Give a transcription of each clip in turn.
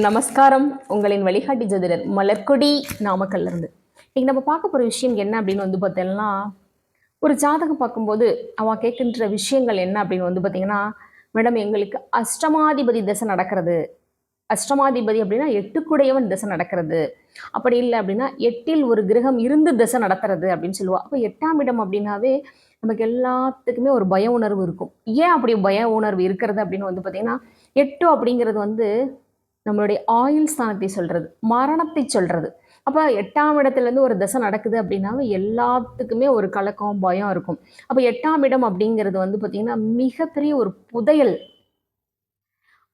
நமஸ்காரம். உங்களின் வழிகாட்டி ஜோதிடர் மலர்கொடி நாமக்கல்ல இருந்து இன்னைக்கு நம்ம பார்க்க போகிற விஷயம் என்ன அப்படின்னு வந்து பார்த்தீங்கன்னா ஒரு ஜாதகம் பார்க்கும்போது அவன் கேட்கின்ற விஷயங்கள் என்ன அப்படின்னு வந்து பார்த்தீங்கன்னா மேடம் எங்களுக்கு அஷ்டமாதிபதி தசை நடக்கிறது. அஷ்டமாதிபதி அப்படின்னா எட்டுக்குடையவன் தசை நடக்கிறது. அப்படி இல்லை அப்படின்னா எட்டில் ஒரு கிரகம் இருந்து தசை நடத்துறது அப்படின்னு சொல்லுவாள் அப்போ எட்டாம் இடம் அப்படின்னாவே நமக்கு எல்லாத்துக்குமே ஒரு பய உணர்வு இருக்கும். ஏன் அப்படி பய உணர்வு இருக்கிறது அப்படின்னு வந்து பார்த்தீங்கன்னா எட்டு அப்படிங்கிறது வந்து நம்மளுடைய ஆயுள் ஸ்தானத்தை சொல்கிறது மரணத்தை சொல்கிறது அப்போ எட்டாம் இடத்துலேருந்து ஒரு தசை நடக்குது அப்படின்னாவே எல்லாத்துக்குமே ஒரு கலக்கம் பயம் இருக்கும். அப்போ எட்டாம் இடம் அப்படிங்கிறது வந்து பார்த்தீங்கன்னா மிகப்பெரிய ஒரு புதையல்.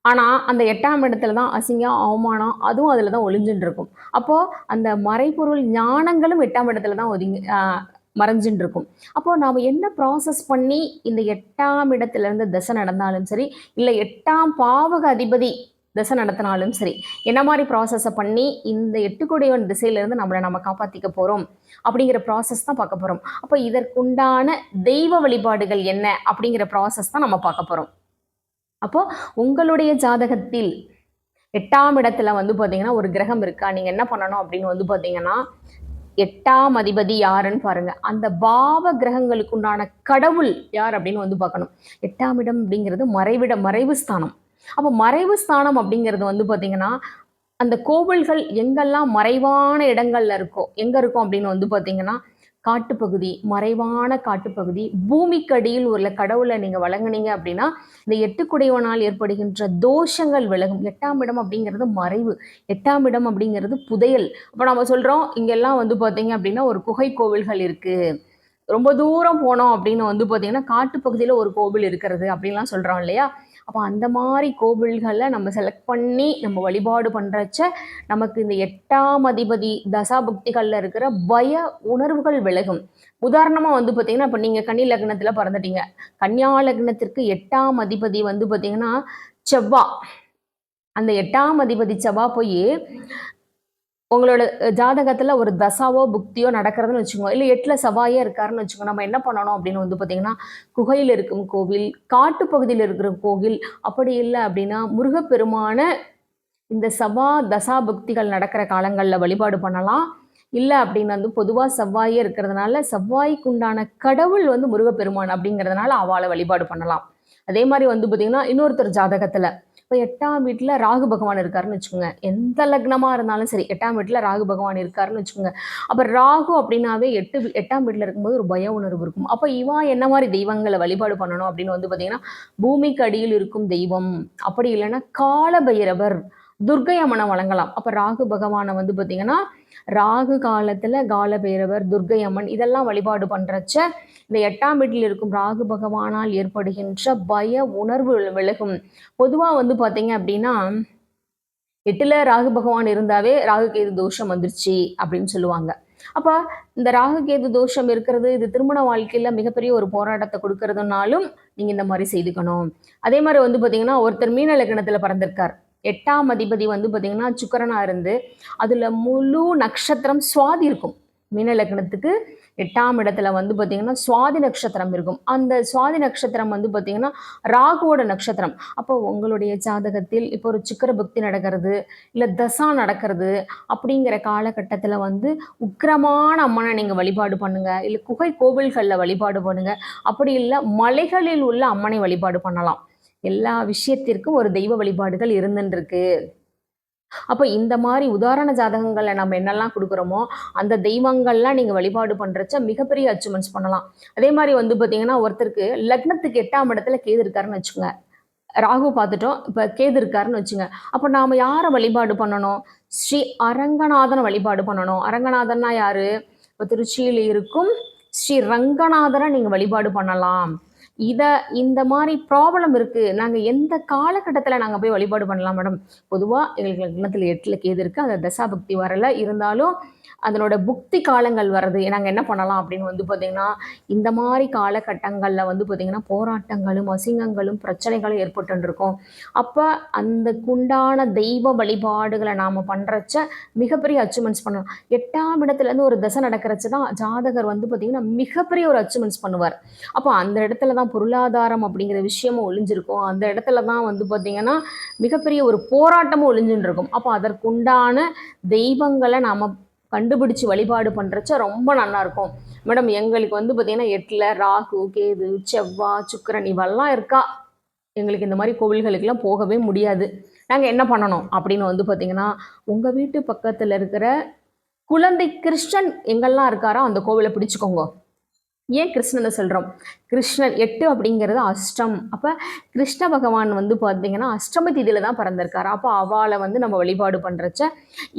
ஆனால் அந்த எட்டாம் இடத்துல தான் அசிங்கம் அவமானம் அதுவும் அதில் தான் ஒளிஞ்சுட்டு இருக்கும் அப்போது அந்த மறைபொருள் ஞானங்களும் எட்டாம் இடத்துல தான் ஒதுங்கி ஆஹ் மறைஞ்சுட்டு இருக்கும் அப்போ நாம் என்ன ப்ராசஸ் பண்ணி இந்த எட்டாம் இடத்துல இருந்து தசை நடந்தாலும் சரி இல்லை எட்டாம் பாவக அதிபதி தசை நடத்தினாலும் சரி என்ன மாதிரி ப்ராசஸை பண்ணி இந்த எட்டுக்குடையவன் திசையிலேருந்து நம்மளை நம்ம காப்பாற்றிக்க போகிறோம் அப்படிங்கிற ப்ராசஸ் தான் பார்க்க போகிறோம் அப்போ இதற்குண்டான தெய்வ வழிபாடுகள் என்ன அப்படிங்கிற ப்ராசஸ் தான் நம்ம பார்க்க போகிறோம் அப்போது உங்களுடைய ஜாதகத்தில் எட்டாம் இடத்துல வந்து பார்த்தீங்கன்னா ஒரு கிரகம் இருக்கா? நீங்கள் என்ன பண்ணணும் அப்படின்னு வந்து பார்த்தீங்கன்னா எட்டாம் அதிபதி யாருன்னு பாருங்க. அந்த பாவ கிரகங்களுக்கு உண்டான கடவுள் யார் அப்படின்னு வந்து பார்க்கணும். எட்டாம் இடம் அப்படிங்கிறது மறைவிட மறைவு ஸ்தானம். அப்போ மறைவு ஸ்தானம் அப்படிங்கிறது வந்து பார்த்தீங்கன்னா அந்த கோவில்கள் எங்கெல்லாம் மறைவான இடங்கள்ல இருக்கோ எங்க இருக்கும் அப்படின்னு வந்து பார்த்தீங்கன்னா காட்டுப்பகுதி மறைவான காட்டுப்பகுதி பூமிக்கு அடியில் உள்ள கடவுளை நீங்க வழங்குனீங்க அப்படின்னா இந்த எட்டுக்குடையவனால் ஏற்படுகின்ற தோஷங்கள் விலகும். எட்டாம் இடம் அப்படிங்கிறது மறைவு. எட்டாம் இடம் அப்படிங்கிறது புதையல். அப்போ நம்ம சொல்றோம் இங்கெல்லாம் வந்து பார்த்தீங்க அப்படின்னா ஒரு குகை கோவில்கள் இருக்கு. ரொம்ப தூரம் போனோம் அப்படின்னு வந்து பார்த்தீங்கன்னா காட்டுப்பகுதியில் ஒரு கோவில் இருக்கிறது அப்படின்லாம் சொல்கிறோம் இல்லையா? அப்போ அந்த மாதிரி கோவில்களை நம்ம செலக்ட் பண்ணி நம்ம வழிபாடு பண்ணுறச்ச நமக்கு இந்த எட்டாம் அதிபதி தசாபக்திகளில் இருக்கிற பய உணர்வுகள் விலகும். உதாரணமாக வந்து பார்த்தீங்கன்னா இப்போ நீங்கள் கன்னி லக்னத்தில் பிறந்துட்டீங்க. கன்னியா லக்னத்திற்கு எட்டாம் அதிபதி வந்து பார்த்தீங்கன்னா செவ்வா. அந்த எட்டாம் அதிபதி செவ்வா போய் உங்களோட ஜாதகத்தில் ஒரு தசாவோ புக்தியோ நடக்கிறதுன்னு வச்சுக்கோங்க. இல்லை எட்டில் செவ்வாயே இருக்காருன்னு வச்சுக்கோங்க. நம்ம என்ன பண்ணணும் அப்படின்னு வந்து பார்த்திங்கன்னா குகையில் இருக்கும் கோவில் காட்டு பகுதியில் இருக்கிற கோவில் அப்படி இல்லை அப்படின்னா முருகப்பெருமான இந்த சவா தசா புக்திகள் நடக்கிற காலங்களில் வழிபாடு பண்ணலாம். இல்லை அப்படின்னு வந்து பொதுவாக செவ்வாயே இருக்கிறதுனால செவ்வாய்க்குண்டான கடவுள் வந்து முருகப்பெருமான் அப்படிங்கிறதுனால அவளை வழிபாடு பண்ணலாம். அதே மாதிரி வந்து பார்த்தீங்கன்னா இன்னொருத்தர் ஜாதகத்தில் இப்போ எட்டாம் வீட்டில் ராகு பகவான் இருக்காருன்னு வச்சுக்கோங்க. எந்த லக்னமாக இருந்தாலும் சரி எட்டாம் வீட்டில் ராகு பகவான் இருக்காருன்னு வச்சுக்கோங்க. அப்போ ராகு அப்படின்னாவே எட்டு எட்டாம் வீட்டில் இருக்கும்போது ஒரு பய உணர்வு இருக்கும். அப்போ இவன் என்ன மாதிரி தெய்வங்களை வழிபாடு பண்ணணும் அப்படின்னு வந்து பார்த்தீங்கன்னா பூமிக்கு அடியில் இருக்கும் தெய்வம். அப்படி இல்லைன்னா கால பைரவர் துர்க்கை அம்மனை வழங்கலாம். அப்போ ராகு பகவானை வந்து பார்த்தீங்கன்னா ராகு காலத்தில் கால பைரவர் துர்க்கை அம்மன் இதெல்லாம் வழிபாடு பண்ணுறச்ச இந்த எட்டாம் வீட்டில் இருக்கும் ராகு பகவானால் ஏற்படுகின்ற பய உணர்வு விலகும். பொதுவாக வந்து பார்த்தீங்க அப்படின்னா எட்டில் ராகு பகவான் இருந்தாவே ராகு கேது தோஷம் வந்துருச்சு அப்படின்னு சொல்லுவாங்க. அப்போ இந்த ராகு கேது தோஷம் இருக்கிறது இது திருமண வாழ்க்கையில் மிகப்பெரிய ஒரு போராட்டத்தை கொடுக்கறதுனாலும் நீங்கள் இந்த மாதிரி செய்துக்கணும். அதே மாதிரி வந்து பார்த்தீங்கன்னா ஒருத்தர் மீன லக்னத்தில் பிறந்திருக்கார். எட்டாம் அதிபதி வந்து பார்த்தீங்கன்னா சுக்கரனாக இருந்து அதில் முழு நட்சத்திரம் சுவாதி இருக்கும். மீன லக்னத்துக்கு எட்டாம் இடத்துல வந்து பார்த்தீங்கன்னா சுவாதி நட்சத்திரம் இருக்கும். அந்த சுவாதி நட்சத்திரம் வந்து பார்த்திங்கன்னா ராகுவோட நட்சத்திரம். அப்போ உங்களுடைய ஜாதகத்தில் இப்போ ஒரு சுக்கர பக்தி நடக்கிறது இல்லை தசா நடக்கிறது அப்படிங்கிற காலகட்டத்தில் வந்து உக்கிரமான அம்மனை நீங்கள் வழிபாடு பண்ணுங்கள் இல்லை குகை கோவில்களில் வழிபாடு பண்ணுங்கள் அப்படி இல்லை மலைகளில் உள்ள அம்மனை வழிபாடு பண்ணலாம். எல்லா விஷயத்திற்கும் ஒரு தெய்வ வழிபாடுகள் இருந்துருக்கு அப்போ இந்த மாதிரி உதாரண ஜாதகங்களை நம்ம என்னெல்லாம் கொடுக்குறோமோ அந்த தெய்வங்கள்லாம் நீங்கள் வழிபாடு பண்ணுறச்ச மிகப்பெரிய அச்சீவ்மெண்ட்ஸ் பண்ணலாம். அதே மாதிரி வந்து பார்த்தீங்கன்னா ஒருத்தருக்கு லக்னத்துக்கு எட்டாம் இடத்துல கேது இருக்காருன்னு வச்சுக்கோங்க. ராகு பார்த்துட்டோம் இப்போ கேது இருக்காருன்னு வச்சுங்க. அப்போ நாம் யாரை வழிபாடு பண்ணணும்? ஸ்ரீ அரங்கநாதனை வழிபாடு பண்ணணும். அரங்கநாதன்னா யாரு? இப்போ திருச்சியில் இருக்கும் ஸ்ரீ ரங்கநாதனை நீங்கள் வழிபாடு பண்ணலாம். இதை இந்த மாதிரி ப்ராப்ளம் இருக்குது நாங்கள் எந்த காலகட்டத்தில் நாங்கள் போய் வழிபாடு பண்ணலாம் மேடம் பொதுவாக எங்களுக்கு லக்னத்தில் எட்டில் கேது இருக்குது அந்த தசாபக்தி வரல. இருந்தாலும் அதனோட புக்தி காலங்கள் வர்றது நாங்கள் என்ன பண்ணலாம் அப்படின்னு வந்து பார்த்திங்கன்னா இந்த மாதிரி காலகட்டங்களில் வந்து பார்த்திங்கன்னா போராட்டங்களும் அசிங்கங்களும் பிரச்சனைகளும் ஏற்பட்டுருக்கோம். அப்போ அந்த குண்டான தெய்வ வழிபாடுகளை நாம் பண்ணுறச்ச மிகப்பெரிய அச்சீவ்மெண்ட்ஸ் பண்ணணும். எட்டாம் இடத்துலேருந்து ஒரு தசை நடக்கிறச்சு தான் ஜாதகர் வந்து பார்த்திங்கன்னா மிகப்பெரிய ஒரு அச்சீவ்மெண்ட்ஸ் பண்ணுவார். அப்போ அந்த இடத்துல தான் தான் பொருளாதாரம் அப்படிங்கிற விஷயமும் ஒளிஞ்சிருக்கும். அந்த இடத்துல தான் வந்து பார்த்திங்கன்னா மிகப்பெரிய ஒரு போராட்டமும் ஒளிஞ்சுன்னு இருக்கும் அப்போ அதற்குண்டான தெய்வங்களை நாம் கண்டுபிடிச்சு வழிபாடு பண்ணுறச்ச ரொம்ப நல்லா இருக்கும் மேடம் எங்களுக்கு வந்து பார்த்திங்கன்னா எட்டில் ராகு கேது செவ்வாய் சுக்கரன் இவெல்லாம் இருக்கா? எங்களுக்கு இந்த மாதிரி கோவில்களுக்கெல்லாம் போகவே முடியாது. நாங்கள் என்ன பண்ணணும் அப்படின்னு வந்து பார்த்திங்கன்னா உங்கள் வீட்டு பக்கத்தில் இருக்கிற குழந்தை கிருஷ்ணன் எங்கெல்லாம் இருக்காரோ அந்த கோவிலை பிடிச்சிக்கோங்க. ஏன் கிருஷ்ணனை சொல்கிறோம் கிருஷ்ணன் எட்டு அப்படிங்கிறது அஷ்டம். அப்போ கிருஷ்ண பகவான் வந்து பார்த்தீங்கன்னா அஷ்டம திதியில் தான் பிறந்திருக்காரு. அப்போ அவளை வந்து நம்ம வழிபாடு பண்ணுறச்ச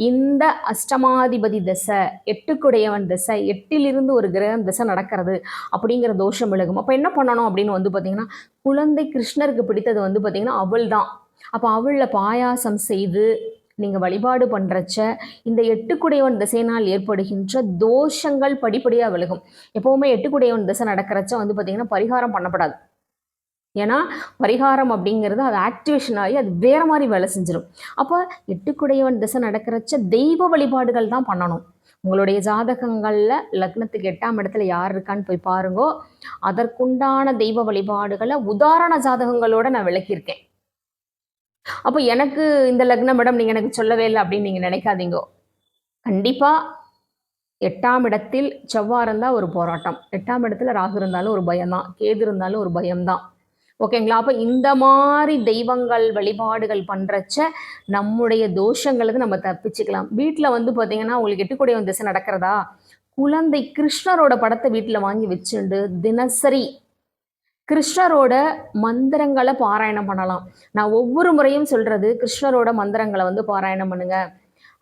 இந்த அஷ்டமாதிபதி தசை எட்டுக்குடையவன் தசை எட்டிலிருந்து ஒரு கிரகம் தசை நடக்கிறது அப்படிங்கிற தோஷம் விலகும். அப்போ என்ன பண்ணணும் அப்படின்னு வந்து பார்த்தீங்கன்னா குழந்தை கிருஷ்ணருக்கு பிடித்தது வந்து பார்த்தீங்கன்னா அவள் தான் அப்போ அவளில் பாயாசம் செய்து நீங்கள் வழிபாடு பண்ணுறச்ச இந்த எட்டுக்குடையவன் திசையினால் ஏற்படுகின்ற தோஷங்கள் படிப்படியாக விலகும். எப்போவுமே எட்டுக்குடையவன் திசை நடக்கிறச்ச வந்து பார்த்திங்கன்னா பரிகாரம் பண்ணப்படாது. ஏன்னா பரிகாரம் அப்படிங்கிறது அது ஆக்டிவேஷன் ஆகி அது வேறு மாதிரி வேலை செஞ்சிடும் அப்போ எட்டுக்குடையவன் திசை நடக்கிறச்ச தெய்வ வழிபாடுகள் தான் பண்ணணும். உங்களுடைய ஜாதகங்களில் லக்னத்துக்கு எட்டாம் இடத்துல யார் இருக்கான்னு போய் பாருங்கோ. அதற்குண்டான தெய்வ வழிபாடுகளை உதாரண ஜாதகங்களோடு நான் விளக்கியிருக்கேன். அப்போ எனக்கு இந்த லக்னம் மேடம் நீங்கள் எனக்கு சொல்லவே இல்லை அப்படின்னு நீங்கள் நினைக்காதீங்க. கண்டிப்பாக எட்டாம் இடத்தில் செவ்வாய் இருந்தால் ஒரு போராட்டம். எட்டாம் இடத்துல ராகு இருந்தாலும் ஒரு பயம்தான். கேது இருந்தாலும் ஒரு பயம்தான். ஓகேங்களா? அப்போ இந்த மாதிரி தெய்வங்கள் வழிபாடுகள் பண்ணுறச்ச நம்முடைய தோஷங்களுக்கு நம்ம தப்பிச்சுக்கலாம். வீட்டில் வந்து பார்த்தீங்கன்னா உங்களுக்கு எட்டுக்கூடிய திசை நடக்கிறதா? குழந்தை கிருஷ்ணரோட படத்தை வீட்டில் வாங்கி வச்சுண்டு தினசரி கிருஷ்ணரோட மந்திரங்களை பாராயணம் பண்ணலாம். நான் ஒவ்வொரு முறையும் சொல்றது கிருஷ்ணரோட மந்திரங்களை வந்து பாராயணம் பண்ணுங்க.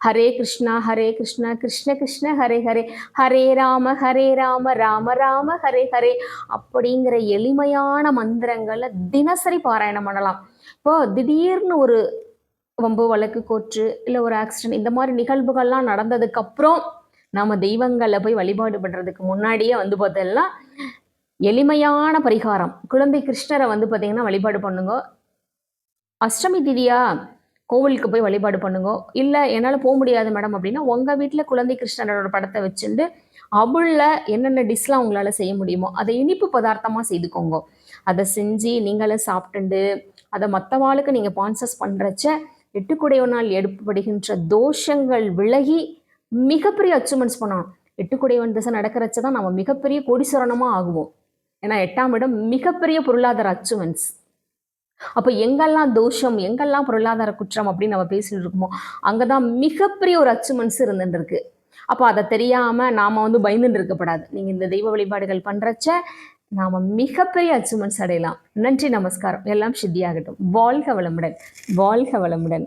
ஹரே கிருஷ்ணா ஹரே கிருஷ்ணா கிருஷ்ண கிருஷ்ண ஹரே ஹரே ஹரே ராம ஹரே ராம ராம ராம ஹரே ஹரே அப்படிங்கிற எளிமையான மந்திரங்களை தினசரி பாராயணம் பண்ணலாம். இப்போ திடீர்னு ஒரு வம்பு வழக்கு கோற்று இல்லை ஒரு ஆக்சிடென்ட் இந்த மாதிரி நிகழ்வுகள்லாம் நடந்ததுக்கு அப்புறம் நாம தெய்வங்களை போய் வழிபாடு பண்றதுக்கு முன்னாடியே வந்து பார்த்தோம்னா எளிமையான பரிகாரம். குழந்தை கிருஷ்ணரை வந்து பார்த்தீங்கன்னா வழிபாடு பண்ணுங்க. அஷ்டமி திதியா கோவிலுக்கு போய் வழிபாடு பண்ணுங்க. இல்லை என்னால் போக முடியாது மேடம் அப்படின்னா உங்கள் வீட்டில் குழந்தை கிருஷ்ணரோட படத்தை வச்சுட்டு அவளில் என்னென்ன டிஷ்லாம் உங்களால் செய்ய முடியுமோ அதை இனிப்பு பதார்த்தமாக செய்துக்கோங்க. அதை செஞ்சு நீங்களும் சாப்பிட்டுண்டு அதை மற்றவாளுக்கு நீங்கள் பான்சஸ் பண்ணுறச்ச எட்டுக்குடையவனால் எடுப்படுகின்ற தோஷங்கள் விலகி மிகப்பெரிய அச்சீவ்மெண்ட்ஸ் பண்ணணும். எட்டுக்குடையவன் திசை நடக்கிறச்ச தான் நம்ம மிகப்பெரிய கோடீஸ்வரனமாக ஆகுவோம். ஏன்னா எட்டாம் இடம் மிகப்பெரிய பொருளாதார அச்சுவன்ஸ் அப்போ எங்கெல்லாம் தோஷம் எங்கெல்லாம் பொருளாதார குற்றம் அப்படின்னு நம்ம பேசிட்டு இருக்கோமோ அங்கே தான் மிகப்பெரிய ஒரு அச்சுமன்ஸ் இருந்துட்டு இருக்கு அப்போ அதை தெரியாமல் நாம் வந்து பயந்துட்டு இருக்கப்படாது நீங்கள் இந்த தெய்வ வழிபாடுகள் பண்ணுறச்ச நாம் மிகப்பெரிய அச்சுமன்ஸ் அடையலாம். நன்றி நமஸ்காரம். எல்லாம் சித்தியாகட்டும். வாழ்க வளமுடன். வாழ்க வளமுடன்.